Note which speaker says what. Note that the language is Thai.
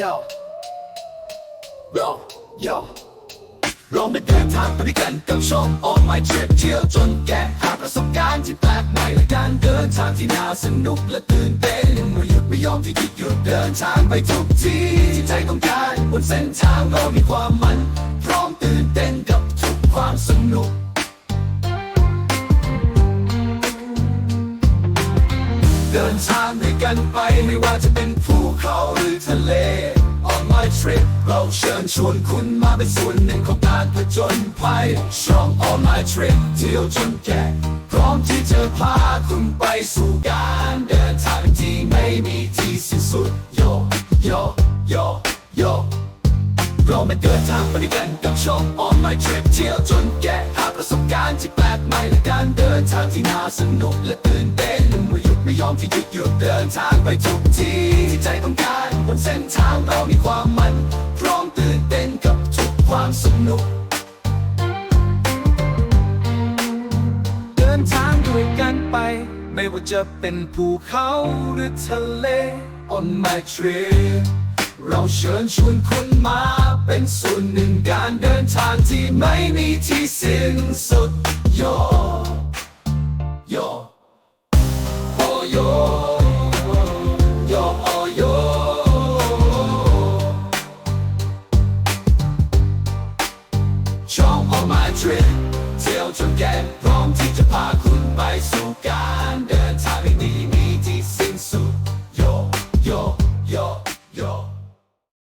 Speaker 1: Yo Yo Yo เรามาเดินทางไปด้วยกันกับช่อง On My Trip เที่ยวจนแก่หาประสบการณ์ที่แปลกใหม่และการเดินทางที่น่าสนุกและตื่นเต้นไม่หยุดไม่ยอมที่จะหยุดเดินทางไปทุกที่ที่ใจต้องการบนเส้นทางเรามีความมัน พร้อมตื่นเต้นกับทุกความสนุกเดินทางด้วยกันไปไม่ว่าจะเป็นภูเขาหรือทะเล r i p เราเชิญชวนคุณมาเป็นส่วนหนึ่งของการผจญภัยช่อง On my trip เที่ยวจนแก่พร้อมที่จะพาคุณไปสู่การเดินทางที่ไม่มีที่สิ้นสุดโยโยโยโยเรามาเดินทางไปด้วยกันกับช่อง On My Trip เที่ยวจนแก่หาประสบการณ์ที่แปลกใหม่และการเดินทางที่น่าสนุกและตื่นเต้นไม่หยุดไม่ยอมที่หยุดหยุดเดินทางไปทุกที่ที่ใจต้องการบนเส้นทางเรามีความมันพ ความสนุก เดินทางด้วยกันไป ไม่ว่าจะเป็นภูเขาหรือทะเล On my trip เราเชิญชวนคุณมาเป็นส่วนหนึ่งการเดินทางที่ไม่มีที่สิ้นสุดยอด ช่องออกมาทริปเที่ยวจนแก่พร้อมที่จะพาคุณไปสู่การเดินทางไม่ดีมีที่สิ้นสุดโยโย